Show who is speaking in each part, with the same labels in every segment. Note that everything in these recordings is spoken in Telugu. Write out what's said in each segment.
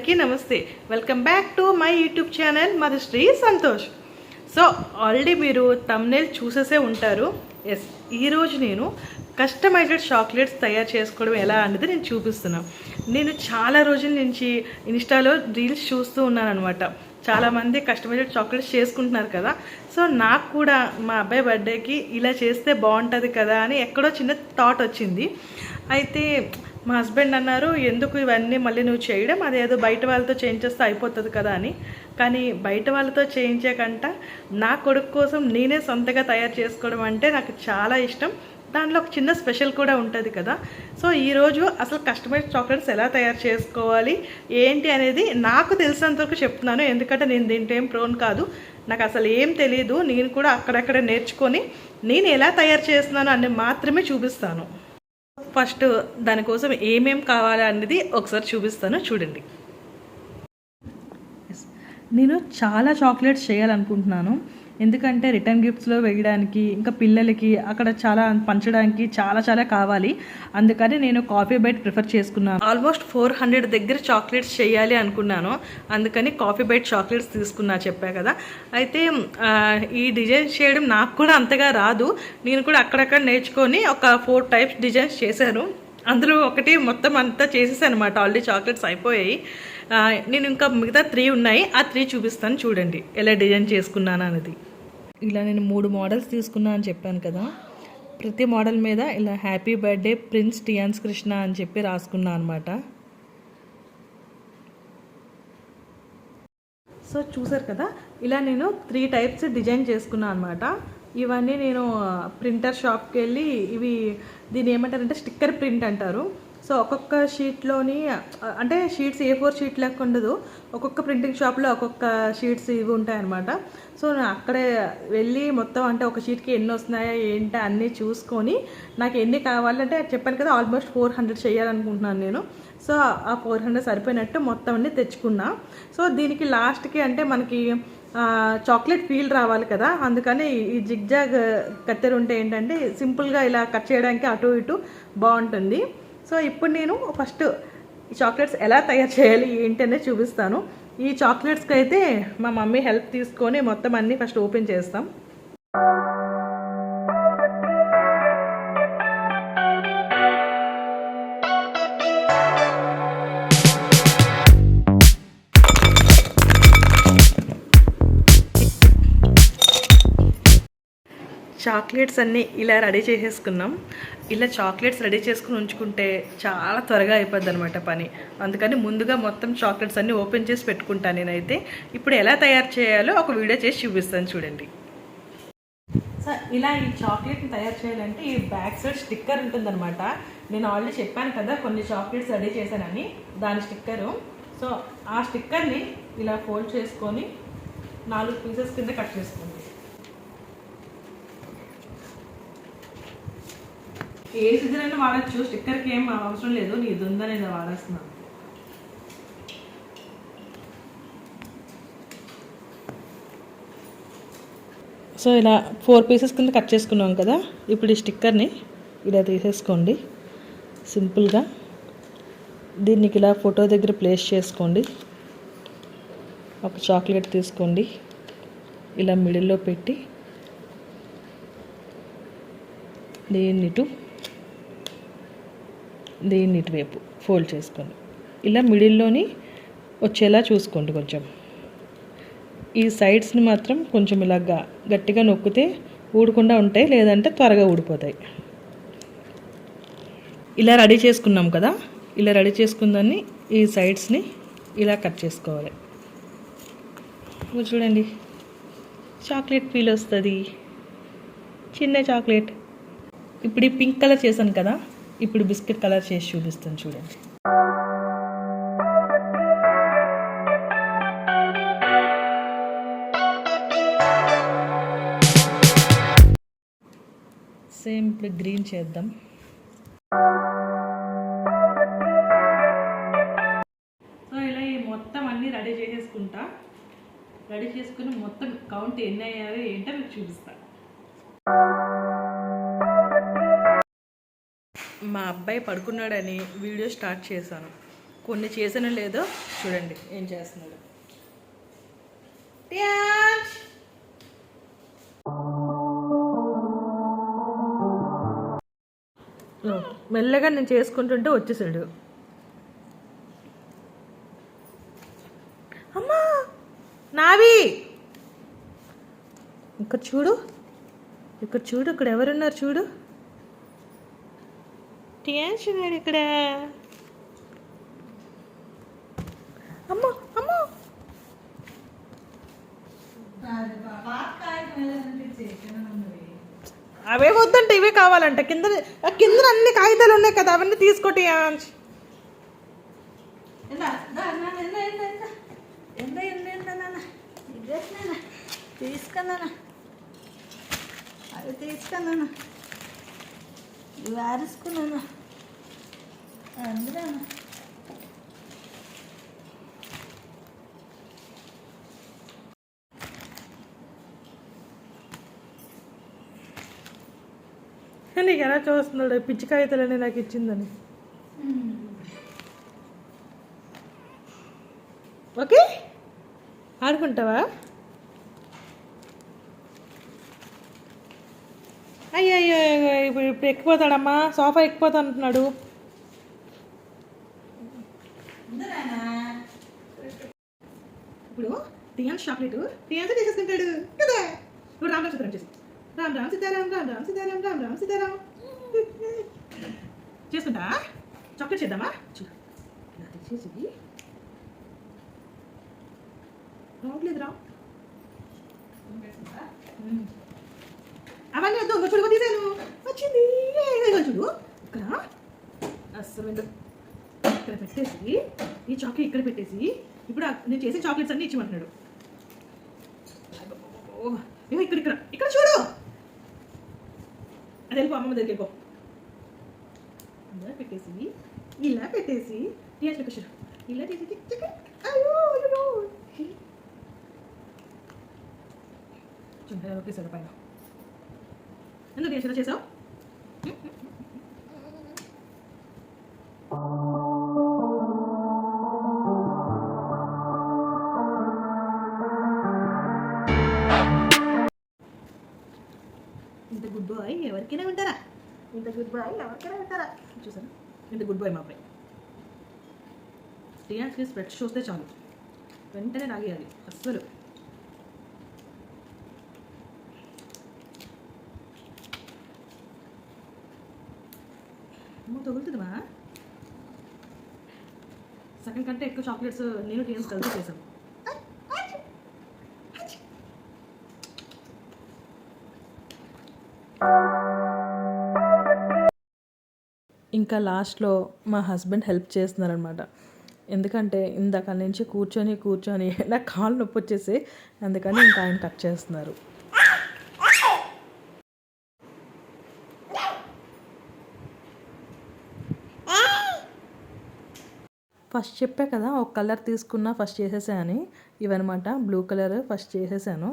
Speaker 1: అందరికీ నమస్తే. Welcome back to my YouTube channel Madhushri Santosh so already మీరు తమ్నేల్ చూసేసే ఉంటారు. ఎస్ ఈరోజు నేను కస్టమైజ్డ్ చాక్లెట్స్ తయారు చేసుకోవడం ఎలా అనేది నేను చూపిస్తున్నాను నేను చాలా రోజుల నుంచి ఇన్స్టాలో రీల్స్ చూస్తూ ఉన్నాను అనమాట చాలామంది కస్టమైజ్డ్ చాక్లెట్స్ చేసుకుంటున్నారు కదా. సో నాకు కూడా మా అబ్బాయి బర్త్డేకి ఇలా చేస్తే బాగుంటుంది కదా అని ఎక్కడో చిన్న థాట్ వచ్చింది. అయితే మా హస్బెండ్ అన్నారు ఎందుకు ఇవన్నీ మళ్ళీ నువ్వు చేయడం? అదేదో బయట వాళ్ళతో చేయించేస్తే అయిపోతుంది కదా అని. కానీ బయట వాళ్ళతో చేయించేకంట నా కొడుకు కోసం నేనే సొంతగా తయారు చేసుకోవడం అంటే నాకు చాలా ఇష్టం. దాంట్లో ఒక చిన్న స్పెషల్ కూడా ఉంటుంది కదా. సో ఈరోజు అసలు కస్టమైజ్ చాక్లెట్స్ ఎలా తయారు చేసుకోవాలి? ఏంటి అనేది నాకు తెలిసినంతవరకు చెప్తున్నాను. ఎందుకంటే నేను దీంట్లో ఏం ప్రోన్ కాదు. నాకు అసలు ఏం తెలియదు నేను కూడా అక్కడక్కడ నేర్చుకొని నేను ఎలా తయారు చేస్తున్నాను అని మాత్రమే చూపిస్తాను. ఫస్ట్ దానికోసం ఏమేం కావాలి అనేది ఒకసారి చూపిస్తాను చూడండి. నేను చాలా చాక్లెట్స్ చేయాలనుకుంటున్నాను. ఎందుకంటే రిటర్న్ గిఫ్ట్స్లో వేయడానికి ఇంకా పిల్లలకి అక్కడ చాలా పంచడానికి చాలా చాలా కావాలి. అందుకని నేను కాఫీ బైట్ ప్రిఫర్ చేసుకున్నాను. ఆల్మోస్ట్ ఫోర్ హండ్రెడ్ దగ్గర చాక్లెట్స్ చేయాలి అనుకున్నాను. అందుకని కాఫీ బైట్ చాక్లెట్స్ తీసుకున్నా చెప్పా కదా. అయితే ఈ డిజైన్ చేయడం నాకు కూడా అంతగా రాదు. నేను కూడా అక్కడక్కడ నేర్చుకొని ఒక ఫోర్ టైప్స్ డిజైన్స్ చేశాను. అందులో ఒకటి మొత్తం అంతా చేసేసాను అనమాట ఆల్రెడీ చాక్లెట్స్ అయిపోయాయి. నేను ఇంకా మిగతా త్రీ ఉన్నాయి. ఆ త్రీ చూపిస్తాను చూడండి. ఎలా డిజైన్ చేసుకున్నాను అనేది. ఇలా నేను మూడు మోడల్స్ తీసుకున్నా అని చెప్పాను కదా. ప్రతి మోడల్ మీద ఇలా happy birthday prince Tiyansh Krishna అని చెప్పి రాసుకున్నా అనమాట సో చూసారు కదా ఇలా నేను త్రీ టైప్స్ డిజైన్ చేసుకున్నాను అనమాట ఇవన్నీ నేను ప్రింటర్ షాప్కి వెళ్ళి ఇవి దీని ఏమంటారంటే స్టిక్కర్ ప్రింట్ అంటారు. సో ఒక్కొక్క షీట్లోని అంటే షీట్స్ ఏ ఫోర్ షీట్ లెక్క ఉండదు. ఒక్కొక్క ప్రింటింగ్ షాప్లో ఒక్కొక్క షీట్స్ ఇవి ఉంటాయన్నమాట. సో నేను అక్కడే వెళ్ళి మొత్తం అంటే ఒక షీట్కి ఎన్ని వస్తున్నాయో ఏంటి అన్నీ చూసుకొని నాకు ఎన్ని కావాలంటే చెప్పాను కదా ఆల్మోస్ట్ ఫోర్ హండ్రెడ్ చేయాలనుకుంటున్నాను నేను. సో ఆ ఫోర్ హండ్రెడ్ సరిపోయినట్టు మొత్తం అన్ని తెచ్చుకున్నా. సో దీనికి లాస్ట్కి అంటే మనకి చాక్లెట్ ఫీల్ రావాలి కదా. అందుకని ఈ జిగ్జాగ్ కత్తెర ఉంటే ఏంటంటే సింపుల్గా ఇలా కట్ చేయడానికి అటు ఇటు బాగుంటుంది. సో ఇప్పుడు నేను ఫస్ట్ ఈ చాక్లెట్స్ ఎలా తయారు చేయాలి ఏంటి అనేది చూపిస్తాను. ఈ చాక్లెట్స్కి అయితే మా మమ్మీ హెల్ప్ తీసుకొని మొత్తం అన్నీ ఫస్ట్ ఓపెన్ చేస్తాం. చాక్లెట్స్ అన్నీ ఇలా రెడీ చేసేసుకున్నాం. ఇలా చాక్లెట్స్ రెడీ చేసుకుని ఉంచుకుంటే చాలా త్వరగా అయిపోద్ది అనమాట పని. అందుకని ముందుగా మొత్తం చాక్లెట్స్ అన్నీ ఓపెన్ చేసి పెట్టుకుంటాను నేనైతే. ఇప్పుడు ఎలా తయారు చేయాలో ఒక వీడియో చేసి చూపిస్తాను చూడండి. సార్ ఇలా ఈ చాక్లెట్ని తయారు చేయాలంటే ఈ బ్యాక్ సైడ్ స్టిక్కర్ ఉంటుందన్నమాట. నేను ఆల్రెడీ చెప్పాను కదా కొన్ని చాక్లెట్స్ రెడీ చేశానని దాని స్టిక్కరు. సో ఆ స్టిక్కర్ని ఇలా ఫోల్డ్ చేసుకొని నాలుగు పీసెస్ కింద కట్ చేసుకోండి ఏ సీజన్ అయినా వాడచ్చు. స్టిక్కర్కి ఏం అవసరం లేదు. నీ ఇది ఉందని నేను వాడేస్తున్నాను. సో ఇలా ఫోర్ పీసెస్ కింద కట్ చేసుకున్నాం కదా. ఇప్పుడు ఈ స్టిక్కర్ని ఇలా తీసేసుకోండి. సింపుల్గా. దీనికి ఇలా ఫోటో దగ్గర ప్లేస్ చేసుకోండి. ఒక చాక్లెట్ తీసుకోండి. ఇలా మిడిల్లో పెట్టి దీన్ని ఇటు దీన్ని ఇటువైపు ఫోల్డ్ చేసుకోండి. ఇలా మిడిల్లోని వచ్చేలా చూసుకోండి కొంచెం. ఈ సైడ్స్ని మాత్రం కొంచెం ఇలా గట్టిగా నొక్కితే ఊడకుండా ఉంటాయి లేదంటే త్వరగా ఊడిపోతాయి. ఇలా రెడీ చేసుకున్నాం కదా ఇలా రెడీ చేసుకుందాన్ని ఈ సైడ్స్ని ఇలా కట్ చేసుకోవాలి. చూడండి చాక్లెట్ ఫీల్ వస్తుంది. చిన్న చాక్లెట్. ఇప్పుడు ఈ పింక్ కలర్ చేశాను కదా ఇప్పుడు బిస్కెట్ కలర్ చేసి చూపిస్తాను చూడండి. సేమ్ ఇప్పుడు గ్రీన్ చేద్దాం. సో ఇలా ఈ మొత్తం అన్నీ రెడీ చేసేసుకుంటా. రెడీ చేసుకుని మొత్తం కౌంట్ ఎన్ని అయ్యాయో ఏంటో మీకు చూపిస్తాను మా అబ్బాయి పడుకున్నాడని వీడియో స్టార్ట్ చేశాను. కొన్ని చేసిన లేదో చూడండి ఏం చేస్తున్నాడు. మెల్లగా నేను చేసుకుంటుంటే వచ్చేసాడు. అమ్మా! నావి! ఇక్కడ చూడు ఇక్కడ చూడు ఇక్కడ ఎవరున్నారు చూడు. టియాన్స్ ఇక్కడ? అమ్మో అమ్మో. అవే వద్దంటే ఇవే కావాలంట. కింద కింద అన్ని కాగితాలు ఉన్నాయి కదా అవన్నీ తీసుకోటి
Speaker 2: తీసుకున్నానా అది తీసుకున్నానా ఇవి ఆరేసుకున్నాను. అందులో
Speaker 1: నీకు ఎలా చూస్తున్నాడు? పిచ్చి కాగితాలని నాకు ఇచ్చిందని. ఓకే? ఆడుకుంటావా? అయ్యో అయ్యో ఇప్పుడు ఇప్పుడు ఎక్కిపోతాడమ్మా సోఫా ఎక్కిపోతా అంటున్నాడు ఇప్పుడు టియాన్స్ చాక్లెట్ టియాన్స్ తీసేసుకుంటాడు. కదా? ఇప్పుడు రామ్ రామ్ సీతారాం చేసి రామ్ రామ్ సీతారాం రామ్ రామ్ సీతారాం రామ్ రామ్ సీతారాం. చేసుకుంటా చాక్లెట్ చేద్దామా? చూడు ఇలా తెచ్చేసి రావట్లేదురా. ఉమ్. అవన్నీ వద్దు ఇంకో చూడు తీసాను వచ్చింది. ఇదిగో చూడు. ఇక్కడ అస్సలు ఇక్కడ పెట్టేసి ఈ చాక్లెట్ ఇక్కడ పెట్టేసి ఇప్పుడు నేను చేసే చాక్లెట్స్ అన్నీ ఇచ్చిమంటున్నాడు. ఏమో ఇక్కడ ఇక్కడ ఇక్కడ చూడు. అది వెళ్ళిపో అమ్మమ్మ దగ్గరికి వెళ్ళిపో. ఇలా పెట్టేసి ఇలా పెట్టేసి టీఆర్ లొకేషన్ ఇలా తీసి అయ్యో అయ్యో చూడండి ఓకే సార్ పైన. ఎందుకు చేసా చేసావు? ఇంత గుడ్ బాయ్ ఎవరికైనా ఉంటారా? ఇంత గుడ్ బాయ్ ఎవరికైనా ఉంటారా? చూసారా ఇంత గుడ్ బాయ్ మా అబ్బాయి. టీఆర్స్కి స్ప్రెడ్స్ చూస్తే చాలు. వెంటనే తాగేయాలి అస్సలు. అమ్మో సగం కంటే ఎక్కువ చాక్లెట్స్ నేను టీఎన్స్ కలిసి చేశాను. ఇంకా లాస్ట్లో మా హస్బెండ్ హెల్ప్ చేస్తున్నారనమాట. ఎందుకంటే ఇందాక నుంచి కూర్చొని కూర్చొని నాకు కాళ్ళు నొప్పి వచ్చేసి అందుకని ఇంకా ఆయన కట్ చేస్తున్నారు. ఫస్ట్ చెప్పా కదా ఒక కలర్ తీసుకున్నా ఫస్ట్ చేసేసా అని. ఇవన్నమాట బ్లూ కలర్ ఫస్ట్ చేసేసాను.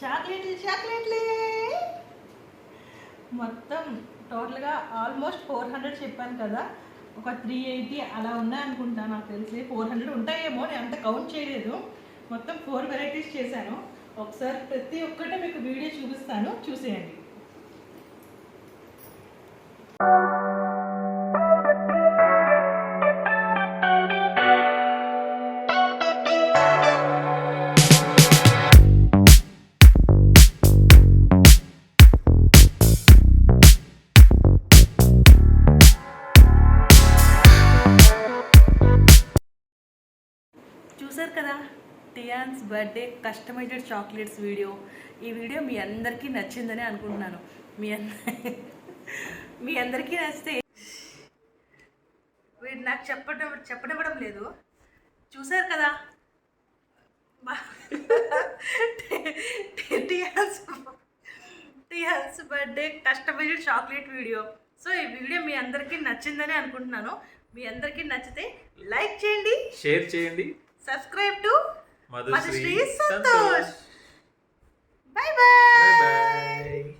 Speaker 1: చాక్లెట్లు చాక్లెట్లే! మొత్తం టోటల్గా ఆల్మోస్ట్ ఫోర్ హండ్రెడ్ చెప్పాను కదా. ఒక త్రీ ఎయిటీ అలా ఉన్నాయి అనుకుంటా నాకు తెలిసి. ఫోర్ హండ్రెడ్ ఉంటాయేమో నేను అంత కౌంట్ చేయలేదు. మొత్తం ఫోర్ వెరైటీస్ చేశాను. ఒకసారి ప్రతి ఒక్కటి మీకు వీడియో చూపిస్తాను. చూసేయండి. చూసారు కదా? Tiyansh birthday customized chocolates video. ఈ వీడియో మీ అందరికీ నచ్చిందని అనుకుంటున్నాను. మీ అందరి మీ అందరికీ నచ్చితే. వీడు నాకు చెప్పడం చెప్పనివ్వడం లేదు. చూసారు కదా? బా- Tiyansh birthday customized chocolate video. So ఈ వీడియో మీ అందరికీ నచ్చిందని అనుకుంటున్నాను. మీ అందరికీ నచ్చితే లైక్ చేయండి.
Speaker 3: షేర్ చేయండి.
Speaker 1: Subscribe to Madhushri
Speaker 3: Santosh.
Speaker 1: Santosh. Bye bye